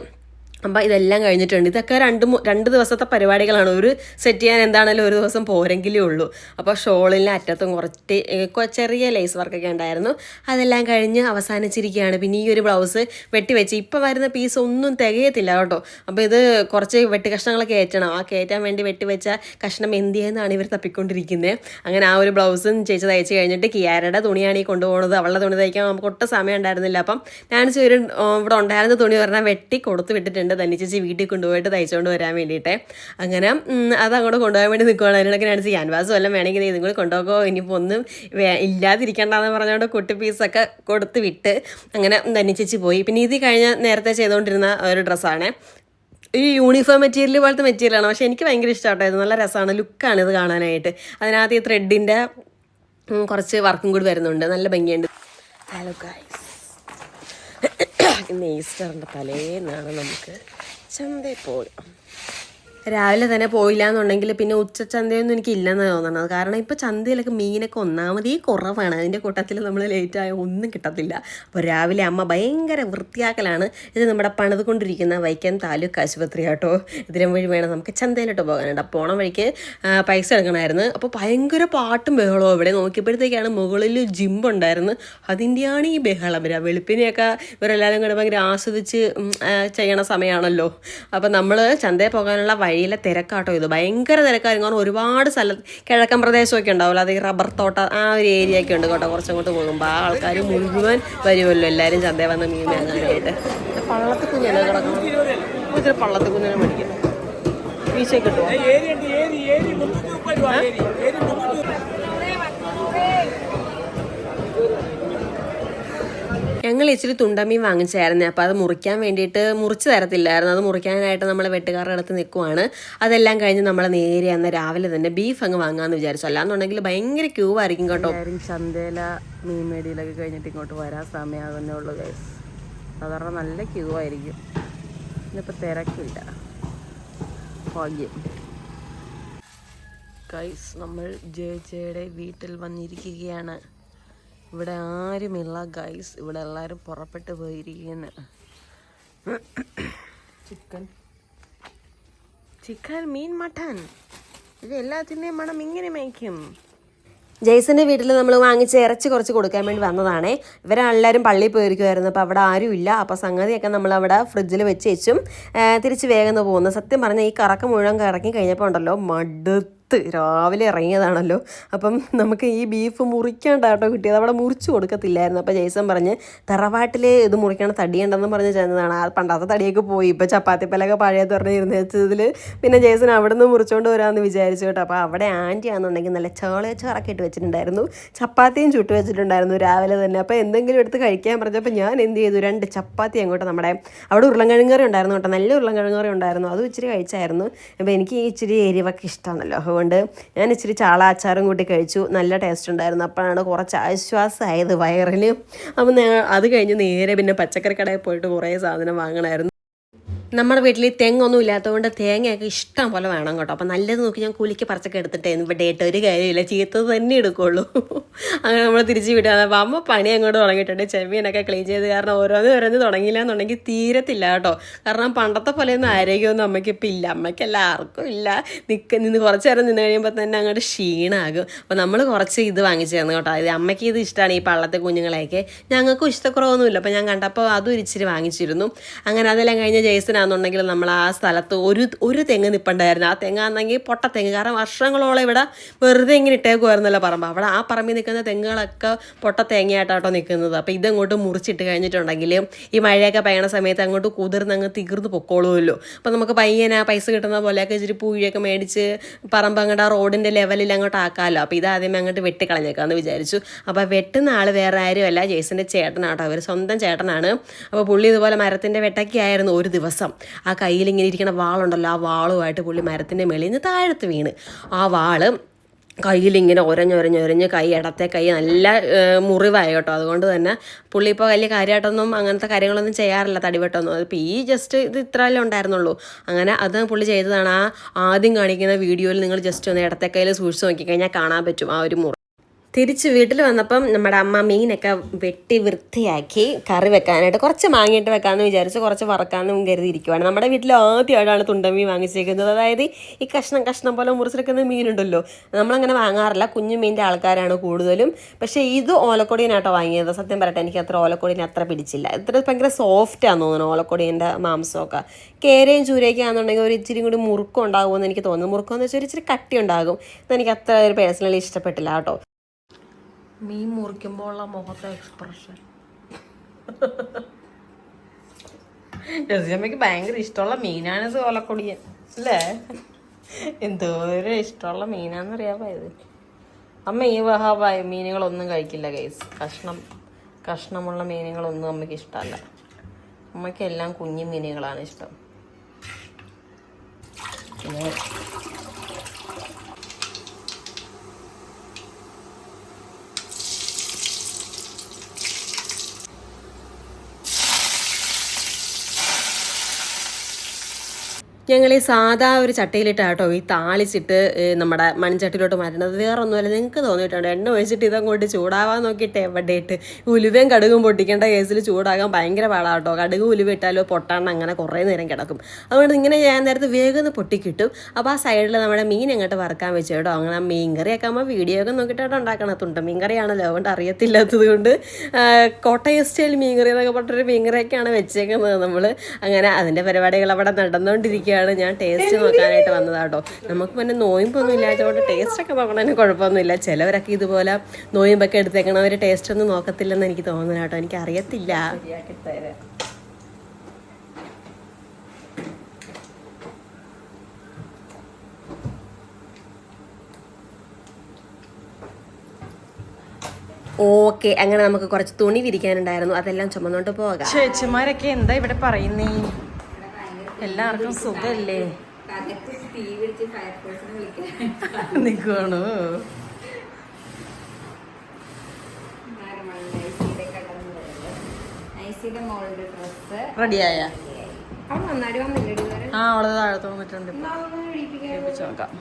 അപ്പം ഇതെല്ലാം കഴിഞ്ഞിട്ടുണ്ട്. ഇതൊക്കെ രണ്ട് രണ്ട് ദിവസത്തെ പരിപാടികളാണ്. ഒരു സെറ്റ് ചെയ്യാൻ എന്താണേലും ഒരു ദിവസം പോരെങ്കിലേ ഉള്ളൂ. അപ്പോൾ ഷോളിന്റെ അറ്റത്തും കുറച്ച് ചെറിയ ലേസ് വർക്കൊക്കെ ഉണ്ടായിരുന്നു. അതെല്ലാം കഴിഞ്ഞ് അവസാനിച്ചിരിക്കുകയാണ്. പിന്നെ ഈ ഒരു ബ്ലൗസ് വെട്ടിവെച്ച് ഇപ്പോൾ വരുന്ന പീസ് ഒന്നും തികയത്തില്ല കേട്ടോ. അപ്പോൾ ഇത് കുറച്ച് വെട്ടി കഷ്ണങ്ങളൊക്കെ കയറ്റണം ആ കയറ്റാൻ വേണ്ടി വെട്ടിവെച്ച കഷ്ണം എന്തിയെന്നാണ് ഇവർ തപ്പിക്കൊണ്ടിരിക്കുന്നത് അങ്ങനെ ആ ഒരു ബ്ലൗസും ചേച്ചി തയ്ച്ച് കഴിഞ്ഞിട്ട് കിയാരയുടെ തുണിയാണ് ഈ കൊണ്ടുപോകുന്നത് അവളുടെ തുണി തയ്ക്കാൻ നമുക്ക് ഒട്ടും സമയം ഉണ്ടായിരുന്നില്ല. അപ്പം ഞാൻ ഒരു ഇവിടെ ഉണ്ടായിരുന്ന തുണി പറഞ്ഞാൽ വെട്ടി കൊടുത്തു വിട്ടിട്ടുണ്ട്. തന്നെ ചേച്ചി വീട്ടിൽ കൊണ്ടുപോയിട്ട് തയ്ച്ചുകൊണ്ട് വരാൻ വേണ്ടിയിട്ട്. അങ്ങനെ അത് അങ്ങോട്ട് കൊണ്ടുപോകാൻ വേണ്ടി നിൽക്കുവാണ് അതിനൊക്കെ ഞാൻ ക്യാൻവാസ് വല്ലതും വേണമെങ്കിൽ ഇതും കൂടി കൊണ്ടുപോകോ ഇനിയിപ്പോൾ ഒന്നും ഇല്ലാതിരിക്കണ്ടെന്ന് പറഞ്ഞുകൊണ്ട് കുട്ടി പീസൊക്കെ കൊടുത്ത് വിട്ട് അങ്ങനെ തന്നിച്ചേച്ചി ചേച്ചി പോയി. പിന്നെ ഇത് കഴിഞ്ഞ നേരത്തെ ചെയ്തുകൊണ്ടിരുന്ന ഒരു ഡ്രസ്സാണ്. ഈ യൂണിഫോം മെറ്റീരിയൽ പോലത്തെ മെറ്റീരിയലാണ് പക്ഷേ എനിക്ക് ഭയങ്കര ഇഷ്ടമാട്ടോ ഇത് നല്ല രസമാണ്. ലുക്കാണ് ഇത് കാണാനായിട്ട്. അതിനകത്ത് ഈ ത്രെഡിന്റെ കുറച്ച് വർക്കും കൂടി വരുന്നുണ്ട്. നല്ല ഭംഗിയുണ്ട്. ഹലോ ഗൈസ് ഇന്ന് ഈസ്റ്ററിന്റെ തലേന്നാണ് നമുക്ക് ചന്തയിൽ പോയി രാവിലെ തന്നെ പോയില്ല എന്നുണ്ടെങ്കിൽ പിന്നെ ഉച്ചച്ചന്തയൊന്നും എനിക്ക് ഇല്ലെന്ന് തോന്നണത് കാരണം ഇപ്പോൾ ചന്തയിലൊക്കെ മീനൊക്കെ ഒന്നാമതേ കുറവാണ്. അതിന്റെ കൂട്ടത്തിൽ നമ്മൾ ലേറ്റ് ആയ ഒന്നും കിട്ടത്തില്ല. അപ്പോൾ രാവിലെ അമ്മ ഭയങ്കര വൃത്തിയാക്കലാണ്. ഇത് നമ്മുടെ പണിതുകൊണ്ടിരിക്കുന്ന വൈക്കം താലൂക്ക് ആശുപത്രി ആട്ടോ. ഇതിലും വഴി വേണം നമുക്ക് ചന്തയിലോട്ട് പോകാനുണ്ട് അപ്പോൾ പോണ വഴിക്ക് പൈസ എടുക്കണമായിരുന്നു. അപ്പോൾ ഭയങ്കര പാട്ടും ബഹളവും ഇവിടെ നോക്കിയപ്പോഴത്തേക്കാണ് മുകളിൽ ജിമ്പുണ്ടായിരുന്നു അതിന്റെയാണ് ഈ ബഹളം. വരിക വെളുപ്പിനെയൊക്കെ ഇവരെല്ലാവരും കൂടെ ഭയങ്കര ആസ്വദിച്ച് ചെയ്യണ സമയമാണല്ലോ അപ്പോൾ നമ്മൾ ചന്തയിൽ പോകാനുള്ള വഴിയിലെ തിരക്കാട്ടോ ഇത്. ഭയങ്കര തിരക്കായിരുന്നു. കാരണം ഒരുപാട് സ്ഥലത്ത് കിഴക്കൻ പ്രദേശമൊക്കെ ഉണ്ടാവില്ല അത് ഈ റബ്ബർ തോട്ട ആ ഒരു ഏരിയ ഒക്കെ ഉണ്ട് കേട്ടോ കുറച്ചങ്ങോട്ട് പോകുമ്പോൾ. ആ ആൾക്കാർ മുഴുവൻ വരുമല്ലോ. എല്ലാവരും ചന്ത വന്ന് മീൻ വാങ്ങാനായിട്ട് പള്ളത്തിൽ കുഞ്ഞിനെ കിടക്കണം ഇച്ചിരി പള്ളത്തിൽ കുഞ്ഞിനെ മേടിക്കുന്നു. വീശയൊക്കെ കിട്ടുമോ ഞങ്ങൾ ഇച്ചിരി തുണ്ടമീൻ വാങ്ങിച്ചായിരുന്നു അപ്പോൾ അത് മുറിക്കാൻ വേണ്ടിയിട്ട് മുറിച്ച് തരത്തില്ലായിരുന്നു. അത് മുറിക്കാനായിട്ട് നമ്മൾ വെട്ടുകാരുടെ അടുത്ത് നിൽക്കുവാണ്. അതെല്ലാം കഴിഞ്ഞ് നമ്മൾ നേരെ അന്ന് രാവിലെ തന്നെ ബീഫ് അങ്ങ് വാങ്ങാമെന്ന് വിചാരിച്ചു. അല്ലാന്നുണ്ടെങ്കിൽ ഭയങ്കര ക്യൂ ആയിരിക്കും കേട്ടോ. ചന്തയില മീൻ മേടിയിലൊക്കെ കഴിഞ്ഞിട്ട് ഇങ്ങോട്ട് വരാൻ സമയമാകുന്നേ ഉള്ളൂ സാധാരണ നല്ല ക്യൂ ആയിരിക്കും. ഇന്നിപ്പോൾ തിരക്കില്ല. ഭാഗ്യം. ഗൈസ് നമ്മൾ ജെ ജെയുടെ വീട്ടിൽ വന്നിരിക്കുകയാണ്. ഇവിടെ ആരുമില്ല ഗൈസ് ഇവിടെ എല്ലാവരും പുറപ്പെട്ട് പോയിരിക്കുന്നു. ചിക്കൻ ചിക്കൻ മീൻ മട്ടൻ. ഇത് എല്ലാത്തിന്റെയും മണം ഇങ്ങനെ മേയ്ക്കും. ജെയ്സന്റെ വീട്ടിൽ നമ്മൾ വാങ്ങിച്ച ഇറച്ചി കുറച്ച് കൊടുക്കാൻ വേണ്ടി വന്നതാണേ. ഇവരെല്ലാവരും പള്ളിയിൽ പോയിരിക്കുമായിരുന്നു അപ്പോൾ അവിടെ ആരുമില്ല. ഇല്ല അപ്പോൾ സംഗതിയൊക്കെ നമ്മൾ അവിടെ ഫ്രിഡ്ജിൽ വെച്ച് വെച്ചും തിരിച്ച് വേഗം പോകുന്നു. സത്യം പറഞ്ഞാൽ ഈ കറക്കം മുഴുവൻ കറക്കി കഴിഞ്ഞപ്പോൾ ഉണ്ടല്ലോ മടുത്ത്. രാവിലെ ഇറങ്ങിയതാണല്ലോ. അപ്പം നമുക്ക് ഈ ബീഫ് മുറിക്കാണ്ടാട്ടോ കിട്ടിയത്. അവിടെ മുറിച്ച് കൊടുക്കത്തില്ലായിരുന്നു. അപ്പോൾ ജയ്സൺ പറഞ്ഞ് തറവാട്ടിൽ ഇത് മുറിക്കണം തടിയുണ്ടെന്ന് പറഞ്ഞ് ചെന്നതാണ്. ആ പണ്ടത്തെ തടിയൊക്കെ പോയി. ഇപ്പോൾ ചപ്പാത്തിപ്പലൊക്കെ പഴയ തുറന്നിരുന്ന് വെച്ചതിൽ പിന്നെ ജയ്സൺ അവിടെ നിന്ന് മുറിച്ചുകൊണ്ട് വരാമെന്ന് വിചാരിച്ചു കേട്ടോ. അപ്പോൾ അവിടെ ആന്റി ആണെന്നുണ്ടെങ്കിൽ നല്ല ചോളച്ചോറൊക്കെ ഇട്ട് വെച്ചിട്ടുണ്ടായിരുന്നു. ചപ്പാത്തിയും ചുട്ട് വെച്ചിട്ടുണ്ടായിരുന്നു രാവിലെ തന്നെ. അപ്പോൾ എന്തെങ്കിലും എടുത്ത് കഴിക്കാൻ പറഞ്ഞപ്പോൾ ഞാൻ എന്ത് ചെയ്തു? രണ്ട് ചപ്പാത്തി അങ്ങോട്ട് നമ്മുടെ അവിടെ ഉരുളൻകിഴങ്ങ് ഉണ്ടായിരുന്നു കേട്ടോ. നല്ല ഉരുളൻകിഴങ്ങ് ഉണ്ടായിരുന്നു. അതും ഇച്ചിരി കഴിച്ചായിരുന്നു. അപ്പോൾ എനിക്ക് ഈ ഇച്ചിരി എരിവൊക്കെ ഇഷ്ടമാണല്ലോ. അതുകൊണ്ട് ഞാൻ ഇച്ചിരി ചാള അച്ചാറും കൂട്ടി കഴിച്ചു. നല്ല ടേസ്റ്റ് ഉണ്ടായിരുന്നു. അപ്പോഴാണ് കുറച്ച് ആശ്വാസമായത് വയറിന് അപ്പം അത് കഴിഞ്ഞ് നേരെ പിന്നെ പച്ചക്കറി കടയിൽ പോയിട്ട് കുറേ സാധനം വാങ്ങണമായിരുന്നു. നമ്മുടെ വീട്ടിൽ തെങ്ങൊന്നും ഇല്ലാത്തതുകൊണ്ട് തേങ്ങയൊക്കെ ഇഷ്ടം പോലെ വേണം കേട്ടോ. അപ്പം നല്ലത് നോക്കി ഞാൻ കൂലിക്ക് പറിച്ചൊക്കെ എടുത്തിട്ടേ. ഇവിടെ ഒരു കാര്യമില്ല ചീത്തത് തന്നെ എടുക്കുള്ളൂ. അങ്ങനെ നമ്മൾ തിരിച്ച് വിടുക അപ്പോൾ അമ്മ പണി അങ്ങോട്ട് തുടങ്ങിയിട്ടുണ്ട്. ചെമ്മീനൊക്കെ ക്ലീൻ ചെയ്ത് കാരണം ഓരോന്ന് ഓരോന്ന് തുടങ്ങിയില്ല എന്നുണ്ടെങ്കിൽ തീരത്തില്ല കേട്ടോ. കാരണം പണ്ടത്തെ പോലെയൊന്നും ആരോഗ്യമൊന്നും അമ്മയ്ക്കിപ്പോൾ ഇല്ല. അമ്മയ്ക്കല്ല ആർക്കും ഇല്ല. നിൽക്ക നിന്ന് കുറച്ച് നേരം നിന്ന് കഴിയുമ്പോൾ തന്നെ അങ്ങോട്ട് ക്ഷീണമാകും അപ്പോൾ നമ്മൾ കുറച്ച് ഇത് വാങ്ങിച്ചു തന്നു കേട്ടോ. ഇത് അമ്മയ്ക്ക് ഇത് ഇഷ്ടമാണ് ഈ പള്ളത്തെ കുഞ്ഞുങ്ങളെയൊക്കെ. ഞങ്ങൾക്കും ഇഷ്ടക്കുറവൊന്നുമില്ല. അപ്പോൾ ഞാൻ കണ്ടപ്പോൾ അതും ഇച്ചിരി വാങ്ങിച്ചിരുന്നു. അങ്ങനെ അതെല്ലാം കഴിഞ്ഞ് ജേസനാണെന്നുണ്ടെങ്കിൽ നമ്മൾ ആ സ്ഥലത്ത് ഒരു ഒരു തെങ്ങ് നിൽപ്പുണ്ടായിരുന്നു ആ തെങ്ങാണെങ്കിൽ പൊട്ട തെങ്ങ്. കാരണം വർഷങ്ങളോളം ഇവിടെ വെറുതെ ഇങ്ങനെ ഇട്ടേക്കുമായിരുന്നല്ലോ പറമ്പ്. അവിടെ ആ പറമ്പിൽ നിൽക്കുന്ന തെങ്ങുകളൊക്കെ പൊട്ട തേങ്ങയായിട്ടാട്ടോ നിൽക്കുന്നത്. അപ്പോൾ ഇതങ്ങോട്ട് മുറിച്ചിട്ട് കഴിഞ്ഞിട്ടുണ്ടെങ്കിൽ ഈ മഴയൊക്കെ പെയ്യണ സമയത്ത് അങ്ങോട്ട് കുതിർന്ന് അങ്ങ് തീർന്ന് പൊക്കോളുമല്ലോ. അപ്പോൾ നമുക്ക് പയ്യന പൈസ കിട്ടുന്ന പോലെയൊക്കെ ഇച്ചിരി പൂഴിയൊക്കെ മേടിച്ച് പറമ്പ് അങ്ങോട്ട് ആ റോഡിന്റെ ലെവലിൽ അങ്ങോട്ട് ആക്കാമല്ലോ. അപ്പോൾ ഇത് അങ്ങോട്ട് വെട്ടിക്കളഞ്ഞേക്കാന്ന് വിചാരിച്ചു. അപ്പോൾ വെട്ടുന്ന ആൾ വേറെ ആരുമല്ല. ജേസിന്റെ ചേട്ടനാട്ടോ. അവർ സ്വന്തം ചേട്ടനാണ്. അപ്പോൾ പുള്ളി ഇതുപോലെ മരത്തിന്റെ ആയിരുന്നു ഒരു ദിവസം. ആ കയ്യിൽ ഇങ്ങനെ ഇരിക്കുന്ന വാളുണ്ടല്ലോ ആ വാളുമായിട്ട് പുള്ളി മരത്തിന്റെ മേളിൽ നിന്ന് താഴത്ത് വീണ്. ആ വാൾ കയ്യിലിങ്ങനെ ഒരഞ്ഞൊരഞ്ഞൊരഞ്ഞ് കൈ ഇടത്തെ കൈ നല്ല മുറിവായി കേട്ടോ. അതുകൊണ്ട് തന്നെ പുള്ളി ഇപ്പോൾ വലിയ കാര്യമായിട്ടൊന്നും അങ്ങനത്തെ കാര്യങ്ങളൊന്നും ചെയ്യാറില്ല തടിവെട്ടൊന്നും. അതിപ്പോൾ ഈ ജസ്റ്റ് ഇത് ഇത്രയല്ലേ ഉണ്ടായിരുന്നുള്ളൂ. അങ്ങനെ അത് പുള്ളി ചെയ്തതാണ്. ആ ആദ്യം കാണിക്കുന്ന വീഡിയോയിൽ നിങ്ങൾ ജസ്റ്റ് ഒന്ന് ഇടത്തെ കയ്യിൽ സൂക്ഷിച്ച് നോക്കിക്കഴിഞ്ഞാൽ കാണാൻ പറ്റും ആ ഒരു മുറി. തിരിച്ച് വീട്ടിൽ വന്നപ്പം നമ്മുടെ അമ്മ മീനൊക്കെ വെട്ടി വൃത്തിയാക്കി കറി വെക്കാനായിട്ട് കുറച്ച് മാങ്ങിയിട്ട് വെക്കാമെന്ന് വിചാരിച്ച് കുറച്ച് വറക്കാമെന്നും കരുതിയിരിക്കുവാണ്. നമ്മുടെ വീട്ടിൽ ആദ്യമായിട്ടാണ് തുണ്ടമീൻ വാങ്ങിച്ചേക്കുന്നത്. അതായത് ഈ കഷ്ണം കഷ്ണം പോലെ മുറിച്ചെടുക്കുന്ന മീനുണ്ടല്ലോ. നമ്മളങ്ങനെ വാങ്ങാറില്ല. കുഞ്ഞു മീന്റെ ആൾക്കാരാണ് കൂടുതലും. പക്ഷേ ഇത് ഓലക്കൊടിയനാട്ടോ വാങ്ങിയത്. സത്യം പറയട്ടെ എനിക്ക് അത്ര ഓലക്കൊടിനെ അത്ര പിടിച്ചില്ല. ഇത്ര ഭയങ്കര സോഫ്റ്റാന്ന് തോന്നുന്നു ഓലക്കൊടിയന്റെ മാംസമൊക്കെ. കേരയും ചൂരയൊക്കെ ആണെന്നുണ്ടെങ്കിൽ ഒരു ഇച്ചിരി കൂടി മുറുക്കം ഉണ്ടാകുമെന്ന് എനിക്ക് തോന്നുന്നു. മുറുക്കം എന്ന് വെച്ചാൽ ഒരു ഇച്ചിരി കട്ടി ഉണ്ടാകും ഇതെനിക്ക് അത്ര ഒരു പേഴ്സണലി ഇഷ്ടപ്പെട്ടില്ല കേട്ടോ. മീൻ മുറിക്കുമ്പോൾ ഉള്ള മുഖത്തെ എക്സ്പ്രഷൻ രസിയമ്മയ്ക്ക് ഭയങ്കര ഇഷ്ടമുള്ള മീനാണ് ഇത് ഓലക്കൊടിയൻ അല്ലേ എന്തോരം ഇഷ്ടമുള്ള മീനാണെന്നറിയാമോ ഇത് അമ്മ ഈ വഹാബായ മീനുകളൊന്നും കഴിക്കില്ല ഗൈസ് കഷ്ണം കഷ്ണമുള്ള മീനുകളൊന്നും അമ്മയ്ക്ക് ഇഷ്ടമല്ല. അമ്മയ്ക്ക് എല്ലാം കുഞ്ഞു മീനുകളാണ് ഇഷ്ടം. ഞങ്ങൾ ഈ സാധാ ഒരു ചട്ടിയിലിട്ട് കേട്ടോ ഈ താളിച്ചിട്ട് നമ്മുടെ മൺചട്ടിയിലോട്ട് മാറ്റുന്നത്. വേറെ ഒന്നുമല്ല നിങ്ങൾക്ക് തോന്നിയിട്ടുണ്ട്? എണ്ണ ഒഴിച്ചിട്ട് ഇതങ്ങോട്ട് ചൂടാവാൻ നോക്കിയിട്ട് എവിടെയിട്ട്? ഉലുവയും കടുകും പൊട്ടിക്കേണ്ട കേസിൽ ചൂടാകാൻ ഭയങ്കര പാടാട്ടോ. കടുക് ഉലുവ ഇട്ടാലോ പൊട്ടാണ്ട് അങ്ങനെ കുറേ നേരം കിടക്കും. അതുകൊണ്ട് ഇങ്ങനെ ഞാൻ നേരത്തെ വേഗം ഒന്ന് പൊട്ടിക്കിട്ടും. അപ്പോൾ ആ സൈഡിൽ നമ്മുടെ മീൻ അങ്ങോട്ട് വറുക്കാൻ വെച്ചു കേട്ടോ. അങ്ങനെ മീൻ കറിയൊക്കെ ആകുമ്പോൾ വീഡിയോ ഒക്കെ നോക്കിയിട്ടാണ് ഉണ്ടാക്കണത്തുണ്ട് മീൻ കറിയാണല്ലോ അതുകൊണ്ട് അറിയത്തില്ലാത്തത് കൊണ്ട്. കോട്ടയം സ്റ്റൈൽ മീൻ കറി എന്നൊക്കെ പറഞ്ഞൊരു മീൻ കറിയൊക്കെയാണ് വെച്ചേക്കുന്നത് നമ്മൾ അങ്ങനെ അതിന്റെ പരിപാടികൾ അവിടെ നടന്നുകൊണ്ടിരിക്കുകയാണ് ഞാൻ ടേസ്റ്റ് നോക്കാനായിട്ട് വന്നത് കേട്ടോ. നമുക്ക് പിന്നെ നോയമ്പൊന്നും ഇല്ലാത്തതുകൊണ്ട് ടേസ്റ്റ് ടേസ്റ്റൊക്കെ നോക്കണതിന് കുഴപ്പമൊന്നുമില്ല. ചിലവരൊക്കെ ഇതുപോലെ നോയമ്പൊക്കെ എടുത്തേക്കണവർ ടേസ്റ്റ് ഒന്നും നോക്കത്തില്ലെന്ന് എനിക്ക് തോന്നുന്നു കേട്ടോ. എനിക്ക് അറിയത്തില്ല ഓക്കെ അങ്ങനെ നമുക്ക് കുറച്ച് തുണി വിരിക്കാനുണ്ടായിരുന്നു. അതെല്ലാം ചുമന്നോണ്ട് പോകാം. ചേച്ചിമാരൊക്കെ എന്താ ഇവിടെ പറയുന്നേ? എല്ലാവർക്കും സുഖല്ലേ? നിൽക്കണോ റെഡിയായ? ആ അവളത് താഴത്ത് വന്നിട്ടുണ്ട്. നോക്കാം.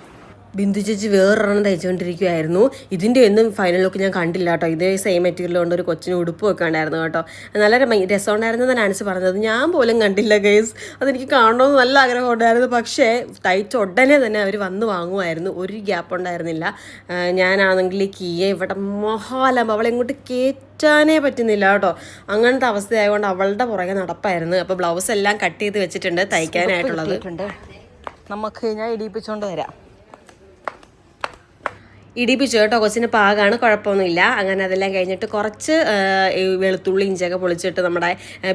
ബിന്ദു ചേച്ചി വേറൊരെണ്ണം തയ്ച്ചുകൊണ്ടിരിക്കുമായിരുന്നു ഇതിന്റെ ഒന്നും ഫൈനൽ ലുക്ക് ഞാൻ കണ്ടില്ല കേട്ടോ. ഇതേ സെയിം മെറ്റീരിയൽ കൊണ്ട് ഒരു കൊച്ചിന് ഉടുപ്പ് ഒക്കെ ഉണ്ടായിരുന്നു കേട്ടോ. നല്ല രസമുണ്ടായിരുന്നു നാൻസി പറഞ്ഞത്. ഞാൻ പോലും കണ്ടില്ല ഗൈസ് അതെനിക്ക് കാണണമെന്ന് നല്ല ആഗ്രഹം ഉണ്ടായിരുന്നു. പക്ഷേ തയ്ച്ച ഉടനെ തന്നെ അവർ വന്ന് വാങ്ങുമായിരുന്നു. ഒരു ഗ്യാപ്പ് ഉണ്ടായിരുന്നില്ല. ഞാനാണെങ്കിൽ കീയെ ഇവിടെ മഹാലം അവളെ ഇങ്ങോട്ട് കയറ്റാനേ പറ്റുന്നില്ല കേട്ടോ. അങ്ങനത്തെ അവസ്ഥയായതുകൊണ്ട് അവളുടെ പുറകെ നടപ്പായിരുന്നു. അപ്പോൾ ബ്ലൗസ് എല്ലാം കട്ട് ചെയ്ത് വെച്ചിട്ടുണ്ട് തയ്ക്കാനായിട്ടുള്ളത്. നമുക്ക് ഞാൻ ഇടിയിപ്പിച്ചുകൊണ്ട് വരാം. ഇടിപ്പിച്ചു കേട്ടോ കൊച്ചിന് പാകാണ് കുഴപ്പമൊന്നുമില്ല. അങ്ങനെ അതെല്ലാം കഴിഞ്ഞിട്ട് കുറച്ച് വെളുത്തുള്ളി ഇഞ്ചൊക്കെ പൊളിച്ചിട്ട് നമ്മുടെ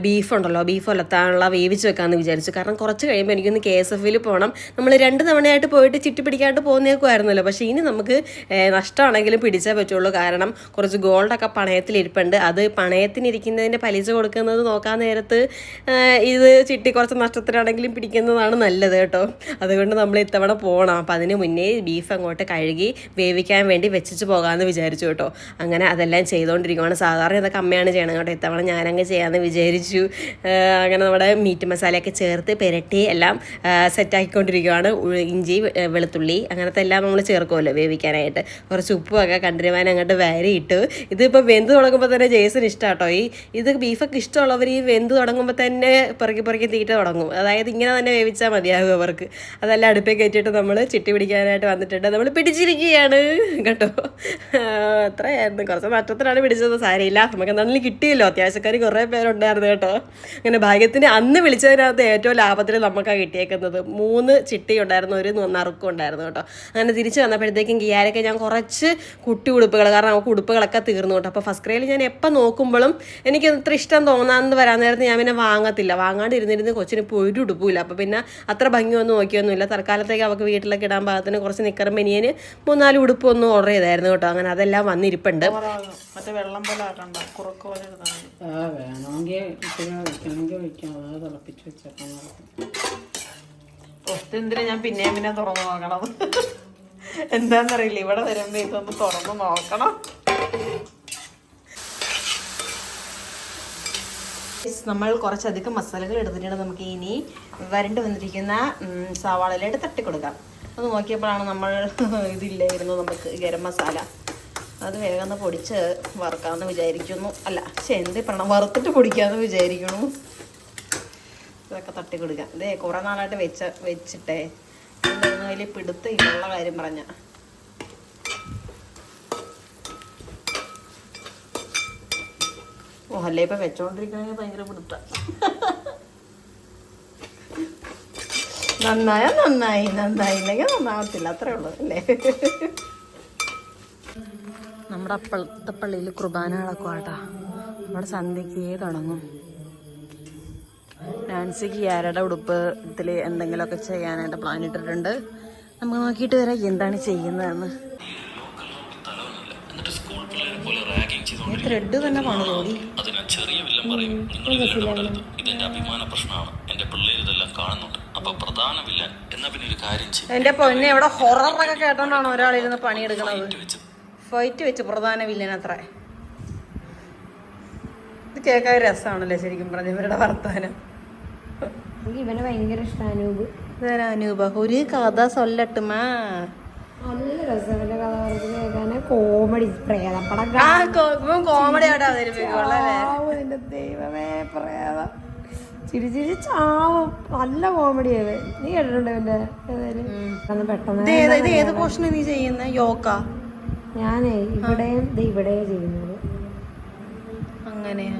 ബീഫ് ഉണ്ടല്ലോ ബീഫ് ഒലത്താനുള്ള വേവിച്ച് വെക്കാമെന്ന് വിചാരിച്ചു. കാരണം കുറച്ച് കഴിയുമ്പോൾ എനിക്കൊന്ന് കെ എസ് എഫിൽ പോകണം നമ്മൾ രണ്ട് തവണയായിട്ട് പോയിട്ട് ചിട്ടി പിടിക്കാണ്ട് പോകുന്നേക്കുമായിരുന്നല്ലോ പക്ഷേ ഇനി നമുക്ക് നഷ്ടമാണെങ്കിലും പിടിച്ചേ പറ്റുള്ളൂ. കാരണം കുറച്ച് ഗോൾഡൊക്കെ പണയത്തിലിരിപ്പുണ്ട്. അത് പണയത്തിനിരിക്കുന്നതിന്റെ പലിശ കൊടുക്കുന്നത് നോക്കാൻ നേരത്ത് ഇത് ചിട്ടി കുറച്ച് നഷ്ടത്തിലാണെങ്കിലും പിടിക്കുന്നതാണ് നല്ലത് കേട്ടോ. അതുകൊണ്ട് നമ്മൾ ഇത്തവണ പോകണം അപ്പം അതിന് മുന്നേ ബീഫ് അങ്ങോട്ട് കഴുകി വേവിക്കാൻ വേണ്ടി വെച്ചിട്ട് പോകാമെന്ന് വിചാരിച്ചു കേട്ടോ. അങ്ങനെ അതെല്ലാം ചെയ്തുകൊണ്ടിരിക്കുവാണ് സാധാരണ ഇതൊക്കെ അമ്മയാണ് ചെയ്യണം കേട്ടോ. ഇത്തവണ ഞാനങ്ങ് ചെയ്യാമെന്ന് വിചാരിച്ചു. അങ്ങനെ നമ്മുടെ മീറ്റ് മസാലയൊക്കെ ചേർത്ത് പെരട്ടി എല്ലാം സെറ്റാക്കിക്കൊണ്ടിരിക്കുവാണ് ഇഞ്ചി വെളുത്തുള്ളി അങ്ങനത്തെ എല്ലാം നമ്മൾ ചേർക്കുമല്ലോ വേവിക്കാനായിട്ട്. കുറച്ച് ഉപ്പുമൊക്കെ കണ്ടിരുവാൻ അങ്ങോട്ട് വരയിട്ടു. ഇതിപ്പോൾ വെന്ത് തുടങ്ങുമ്പോൾ തന്നെ ജേസൺ ഇഷ്ടം കേട്ടോ ഈ ഇത് ബീഫൊക്കെ ഇഷ്ടമുള്ളവർ ഈ വെന്ത് തുടങ്ങുമ്പോൾ തന്നെ പുറകെ പുറകെ തീറ്റ തുടങ്ങും. അതായത് ഇങ്ങനെ തന്നെ വേവിച്ചാൽ മതിയാകും അവർക്ക്. അതെല്ലാം അടുപ്പേ കയറ്റിയിട്ട് നമ്മൾ ചിട്ടി പിടിക്കാനായിട്ട് വന്നിട്ടുണ്ട്. നമ്മൾ പിടിച്ചിരിക്കുകയാണ്. കേട്ടോ. അത്രയായിരുന്നു. കുറച്ച് നഷ്ടത്തിലാണ് പിടിച്ചത്. സാരമില്ല നമുക്ക് എന്താണെങ്കിലും കിട്ടിയല്ലോ. അത്യാവശ്യക്കാർ കുറേ പേരുണ്ടായിരുന്നു കേട്ടോ. അങ്ങനെ ഭാഗ്യത്തിന് അന്ന് വിളിച്ചതിനകത്ത് ഏറ്റവും ലാഭത്തിൽ നമുക്കാണ് കിട്ടിയേക്കുന്നത്. മൂന്ന് ചിട്ടി ഉണ്ടായിരുന്നു ഒരു നറുക്കും ഉണ്ടായിരുന്നു കേട്ടോ. അങ്ങനെ തിരിച്ച് വന്നപ്പോഴത്തേക്കും കിയാരൊക്കെ ഞാൻ കുറച്ച് കുട്ടി ഉടുപ്പുകൾ കാരണം നമുക്ക് ഉടുപ്പുകളൊക്കെ തീർന്നു കേട്ടോ. അപ്പോൾ ഫസ്റ്റ് ക്രൈയിൽ ഞാൻ എപ്പോൾ നോക്കുമ്പോഴും എനിക്ക് ഇത്ര ഇഷ്ടം തോന്നാമെന്ന് വരാൻ നേരത്ത് ഞാൻ പിന്നെ വാങ്ങത്തില്ല. വാങ്ങാണ്ട് ഇരുന്നിരുന്ന് കൊച്ചിന് ഇപ്പോൾ ഒരു ഉടുപ്പില്ല അപ്പോൾ പിന്നെ അത്ര ഭംഗിയൊന്നും നോക്കിയൊന്നുമില്ല. തൽക്കാലത്തേക്ക് അവൾക്ക് വീട്ടിലൊക്കെ ഇടാൻ പാകത്തിന് കുറച്ച് നിക്കറും ബനിയന് മൂന്നാൽ ഉടുപ്പൊന്നും ഓർഡർ ചെയ്തായിരുന്നു കേട്ടോ. അങ്ങനെ അതെല്ലാം വന്നിരിപ്പുണ്ട്. മറ്റേ വെള്ളം പോലെ ആക്കണ്ട കുറുക്ക് പോലെ എടുത്താൽ ആ വേണമെങ്കിൽ ഇച്ചിരി വയ്ക്കണമെങ്കിൽ വയ്ക്കാം അത് തിളപ്പിച്ച് വെച്ചേക്കാൻ ഒത്തെന്തിനാ ഞാൻ പിന്നെയും പിന്നെ തുറന്നു നോക്കണം എന്താന്നറിയില്ല. ഇവിടെ വരുമ്പോ ഇതൊന്ന് തുറന്നു നോക്കണം. നമ്മൾ കുറച്ചധികം മസാലകൾ എടുത്തിട്ടുണ്ട് നമുക്ക് ഇനി വരണ്ടു വന്നിരിക്കുന്ന സവാളയിലോട്ട് തട്ടി തട്ടിക്കൊടുക്കാം. അത് നോക്കിയപ്പോഴാണ് നമ്മൾ ഇതില്ലായിരുന്നു നമുക്ക് ഗരം മസാല. അത് വേഗം പൊടിച്ച് വറുക്കാമെന്ന് വിചാരിക്കുന്നു. അല്ല പക്ഷെ എന്ത് പറയണം വറുത്തിട്ട് പൊടിക്കാമെന്ന് വിചാരിക്കുന്നു. ഇതൊക്കെ തട്ടി കൊടുക്കുക ഇതേ കുറേ നാളായിട്ട് വെച്ച വെച്ചിട്ടേ. ഇതൊന്നും വലിയ പിടുത്തം ഇല്ലുള്ള കാര്യം പറഞ്ഞ. ഓ അല്ലേ ഇപ്പം വെച്ചോണ്ടിരിക്കണമെങ്കിൽ ഭയങ്കര പിടുത്ത. നന്നായ? നന്നായി നന്നായില്ലെങ്കിൽ നന്നാവത്തില്ല. അത്രേ ഉള്ളൂ അല്ലേ? നമ്മുടെ അപ്പളത്തെ പള്ളിയിൽ കുർബാന നടക്കുവാട്ടാ നമ്മുടെ സന്ധ്യക്കേ തുടങ്ങും. നാൻസിക്ക് ആരുടെ ഉടുപ്പ് ഇതിൽ എന്തെങ്കിലുമൊക്കെ ചെയ്യാനായിട്ട് പ്ലാൻ ഇട്ടിട്ടുണ്ട്. നമുക്ക് നോക്കിയിട്ട് വരാം എന്താണ് ചെയ്യുന്നതെന്ന്. ത്രെഡ് തന്നെ പണു തോടി അതിനാൽ ചെറിയ വില്ലൻ പറയും നിങ്ങൾ ഇതെന്റെ അഭിമാന പ്രശ്നമാണ്. അപ്പൊ പ്രധാന വില്ലൻ എന്നാ പിന്നെ ഒരു കാര്യം ചെയ്യും. എന്റെ പൊന്നെ ഇവിടെ ഹൊററൊക്കെ കേട്ടോണ്ടാണ് ഒരാളിരുന്ന് പണിയെടുക്കണത്. ഫൈറ്റ് വെച്ച് പ്രധാന വില്ലൻ അത്ര. ഇത് കേൾക്കാൻ രസമാണല്ലേ ശരിക്കും പറഞ്ഞ ഇവരുടെ വർത്താനം. ഇവനെ ഭയങ്കര ഇഷ്ടമാണ് അനൂപ്. ഒരു കഥ സൊല്ലട്ടുമാ നല്ല രസമല്ല കേൾക്കാന്. കോമഡി പ്രേതപ്പടം ആ കോമഡി അവതരിപ്പിക്കുള്ളൂ എന്റെ ദൈവമേ പ്രേതം. ചിരി ചിരി ചാവും. നല്ല കോമഡിയാണ് നീ കേട്ടിട്ടുണ്ടോ ഇവന്റെ ഏതായാലും പെട്ടെന്ന് പെട്ടെന്ന് ഇത് ഏത് പോർഷൻ നീ ചെയ്യുന്ന? യോഗ ഞാനേ ഇവിടെയും ദേ ഇവിടെയും ചെയ്യുന്നത്. അങ്ങനെയാ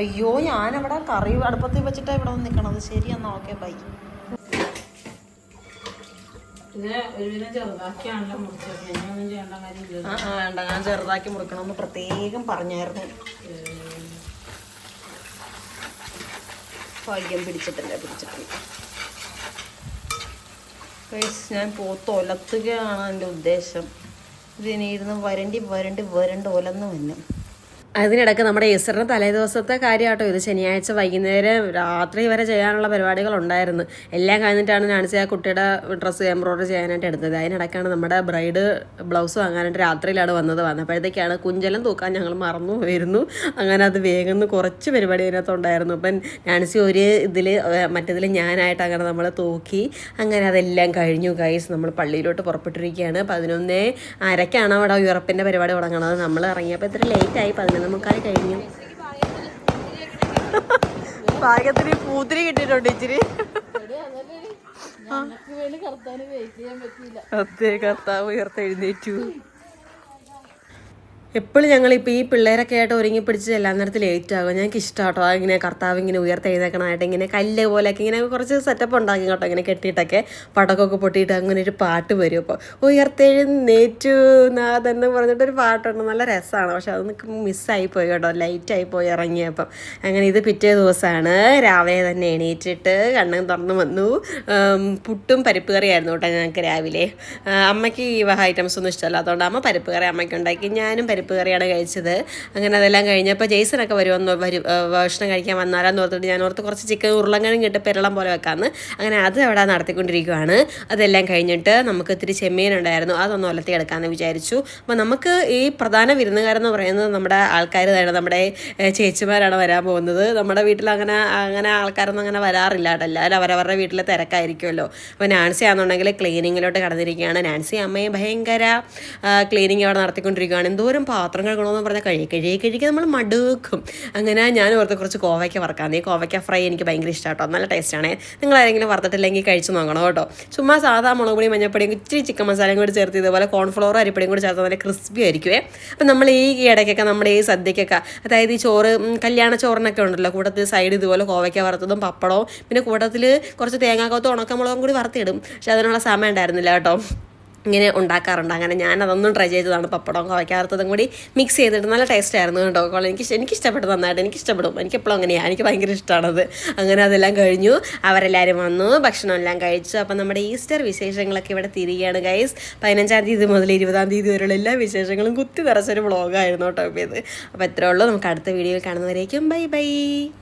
അയ്യോ ഞാൻ ഞാനവിടെ കറി അടുപ്പത്തിൽ വെച്ചിട്ടാ ഇവിടെ വന്ന് നിക്കണത്. ശരി എന്നാ ഓക്കെ ബൈ. വേണ്ട. ഞാൻ ചെറുതാക്കി മുറിക്കണമെന്ന് പ്രത്യേകം പറഞ്ഞായിരുന്നു. ഭാഗ്യം പിടിച്ചിട്ടില്ല പിടിച്ചിട്ടില്ല. ഞാൻ പോത്ത് ഒലത്തുകയാണ് എന്റെ ഉദ്ദേശം. ഇതിനിരുന്ന് വരണ്ടി വരണ്ടി വരണ്ട് ഒലന്ന് വന്നു. അതിനിടയ്ക്ക് നമ്മുടെ ഈസ്റ്ററിന് തലേ ദിവസത്തെ കാര്യമാട്ടോ ഇത് ശനിയാഴ്ച വൈകുന്നേരം രാത്രി വരെ ചെയ്യാനുള്ള പരിപാടികൾ ഉണ്ടായിരുന്നു. എല്ലാം കഴിഞ്ഞിട്ടാണ് നാണിച്ച ആ കുട്ടിയുടെ ഡ്രസ്സ് എംബ്രോയിഡറി ചെയ്യാനായിട്ട് എടുത്തത്. അതിനിടയ്ക്കാണ് നമ്മുടെ ബ്രൈഡ് ബ്ലൗസ് വാങ്ങാനായിട്ട് രാത്രിയിലാണ് വന്നത്. വന്നപ്പോഴത്തേക്കാണ് കുഞ്ചലം തൂക്കാൻ ഞങ്ങൾ മറന്നു പോയിരുന്നു. അങ്ങനെ അത് വേഗം കുറച്ച് പരിപാടി അതിനകത്തുണ്ടായിരുന്നു അപ്പം നാണിസി ഒരു ഇതിൽ മറ്റേതിൽ ഞാനായിട്ട് അങ്ങനെ നമ്മൾ തൂക്കി അങ്ങനെ അതെല്ലാം കഴിഞ്ഞു. ഗൈസ് നമ്മൾ പള്ളിയിലോട്ട് പുറപ്പെട്ടിരിക്കുകയാണ്. പതിനൊന്നേ അരക്കാണ് അവിടെ യൂറോപ്പിന്റെ പരിപാടി തുടങ്ങുന്നത് നമ്മൾ ഇറങ്ങിയപ്പോൾ ഇത്ര ലേറ്റായി പതിനൊന്ന് മുക്കാൽ കഴിഞ്ഞു. ഭാഗ്യത്തിന് പൂത്തിരി കിട്ടിയിട്ടുണ്ട് ഇച്ചിരി. കർത്താവ് ഉയർത്തെഴുന്നേറ്റു. എപ്പോഴും ഞങ്ങളിപ്പോൾ ഈ പിള്ളേരൊക്കെ ആയിട്ട് ഒരുങ്ങി പിടിച്ച് എല്ലാ നേരത്തിൽ ലേറ്റ് ആകും ഞങ്ങൾക്ക് ഇഷ്ടം കേട്ടോ ഇങ്ങനെ കർത്താവ് ഇങ്ങനെ ഉയർത്തെഴുന്നേക്കണമായിട്ട് ഇങ്ങനെ കല്ല് പോലെയൊക്കെ ഇങ്ങനെ കുറച്ച് സെറ്റപ്പ് ഉണ്ടാക്കി കേട്ടോ. ഇങ്ങനെ കെട്ടിയിട്ടൊക്കെ പടക്കമൊക്കെ പൊട്ടിയിട്ട് അങ്ങനെ ഒരു പാട്ട് വരും അപ്പോൾ ഉയർത്തെഴുന്നേറ്റു നാഥെന്ന് പറഞ്ഞിട്ടൊരു പാട്ടുണ്ട്. നല്ല രസമാണ് പക്ഷെ അതൊന്ന് മിസ്സായി പോയി കേട്ടോ. ലൈറ്റായി പോയി ഇറങ്ങിയപ്പം. അങ്ങനെ ഇത് പിറ്റേ ദിവസമാണ് രാവിലെ തന്നെ എണീറ്റിട്ട് കണ്ണും തുറന്ന് വന്നു. പുട്ടും പരിപ്പ് കറിയായിരുന്നു കേട്ടോ ഞങ്ങൾക്ക് രാവിലെ. അമ്മയ്ക്ക് ഈ വക ഐറ്റംസ് ഒന്നും ഇഷ്ടമല്ല അതുകൊണ്ട് അമ്മ പരിപ്പ് കറി അമ്മയ്ക്ക് ഉണ്ടാക്കി. ഞാനും പരിപ്പ് കറിയാണ് കഴിച്ചത്. അങ്ങനെ അതെല്ലാം കഴിഞ്ഞപ്പോൾ ജെയ്സനൊക്കെ വരുമെന്ന് വരും ഭക്ഷണം കഴിക്കാൻ വന്നാലാന്ന് ഓർത്തിട്ട് ഞാൻ ഓർത്ത് കുറച്ച് ചിക്കൻ ഉരുളങ്ങനും കിട്ടി പെരളം പോലെ വെക്കാമെന്ന് അങ്ങനെ അത് അവിടെ നടത്തിക്കൊണ്ടിരിക്കുകയാണ് അതെല്ലാം കഴിഞ്ഞിട്ട് നമുക്ക് ഇത്തിരി ചെമ്മീൻ ഉണ്ടായിരുന്നു. അതൊന്ന് ഒലത്തി എടുക്കാമെന്ന് വിചാരിച്ചു. അപ്പോൾ നമുക്ക് ഈ പ്രധാന വിരുന്നുകാരെന്ന് പറയുന്നത് നമ്മുടെ ആൾക്കാർ തന്നെ നമ്മുടെ ചേച്ചിമാരാണ് വരാൻ പോകുന്നത്. നമ്മുടെ വീട്ടിൽ അങ്ങനെ അങ്ങനെ ആൾക്കാരൊന്നും അങ്ങനെ വരാറില്ല എല്ലാവരും അവരവരുടെ വീട്ടിലെ തിരക്കായിരിക്കുമല്ലോ. അപ്പോൾ നാൻസി ആണെന്നുണ്ടെങ്കിൽ ക്ലീനിങ്ങിലോട്ട് കടന്നിരിക്കുകയാണ്. നാൻസി അമ്മയും ഭയങ്കര ക്ലീനിങ് അവിടെ നടത്തിക്കൊണ്ടിരിക്കുകയാണ്. എന്തോരം പാത്രം കഴുകണമെന്ന് പറഞ്ഞാൽ കഴുകി കഴുകി കഴുകി നമ്മൾ മടുക്കും. അങ്ങനെ ഞാൻ ഓർത്ത് കുറച്ച് കോവയ്ക്ക വറക്കാം. ഈ കോവയ്ക്ക ഫ്രൈ എനിക്ക് ഭയങ്കര ഇഷ്ടം കേട്ടോ നല്ല ടേസ്റ്റാണ് നിങ്ങൾ ആരെങ്കിലും വറുത്തിട്ടില്ലെങ്കിൽ കഴിച്ച് നോക്കണം കേട്ടോ. ചുമ്മാ സാധാ മുളക് പൊടി മഞ്ഞപ്പൊടിയും ഇച്ചിരി ചിക്കൻ മസാലയും കൂടി ചേർത്ത് ഇതുപോലെ കോൺഫ്ലോറും അരിപ്പൊടിയും കൂടി ചേർത്ത് നല്ല ക്രിസ്പി ആയിരിക്കുമേ അപ്പം നമ്മൾ ഈ ഇടയ്ക്കൊക്കെ നമ്മുടെ ഈ സദ്യക്കൊക്കെ അതായത് ഈ ചോറ് കല്യാണ ചോറിനൊക്കെ ഉണ്ടല്ലോ കൂട്ടത്തിൽ സൈഡ് ഇതുപോലെ കോവയ്ക്ക വറുത്തതും പപ്പടവും പിന്നെ കൂട്ടത്തിൽ കുറച്ച് തേങ്ങാക്കത്തും ഉണക്കമുളകും കൂടി വറുത്തിടും. പക്ഷെ അതിനുള്ള സമയം ഉണ്ടായിരുന്നില്ല കേട്ടോ. ഇങ്ങനെ ഉണ്ടാക്കാറുണ്ട്. അങ്ങനെ ഞാൻ അതൊന്നും ട്രൈ ചെയ്തതാണ്. പപ്പടവും കോവയ്ക്കാർത്തതും കൂടി മിക്സ് ചെയ്തിട്ട് നല്ല ടേസ്റ്റ് ആയിരുന്നു കേട്ടോ. കോള എനിക്ക് എനിക്ക് ഇഷ്ടപ്പെട്ടു നന്നായിട്ട്. എനിക്ക് ഇഷ്ടപ്പെടും. എനിക്ക് എപ്പോഴും അങ്ങനെയാണ് എനിക്ക് ഭയങ്കര ഇഷ്ടമാണത് അങ്ങനെ അതെല്ലാം കഴിഞ്ഞു. അവരെല്ലാവരും വന്നു. ഭക്ഷണം എല്ലാം കഴിച്ചു. അപ്പം നമ്മുടെ ഈസ്റ്റർ വിശേഷങ്ങളൊക്കെ ഇവിടെ തിരികെയാണ് ഗൈസ് പതിനഞ്ചാം തീയതി മുതൽ ഇരുപതാം തീയതി വരെയുള്ള എല്ലാ വിശേഷങ്ങളും കുത്തി നിറച്ചൊരു വ്ളോഗായിരുന്നു കേട്ടോ ഇത്. അപ്പോൾ എത്രയുള്ളൂ നമുക്ക് അടുത്ത വീഡിയോയിൽ കാണുന്നവരേക്കും ബൈ ബൈ.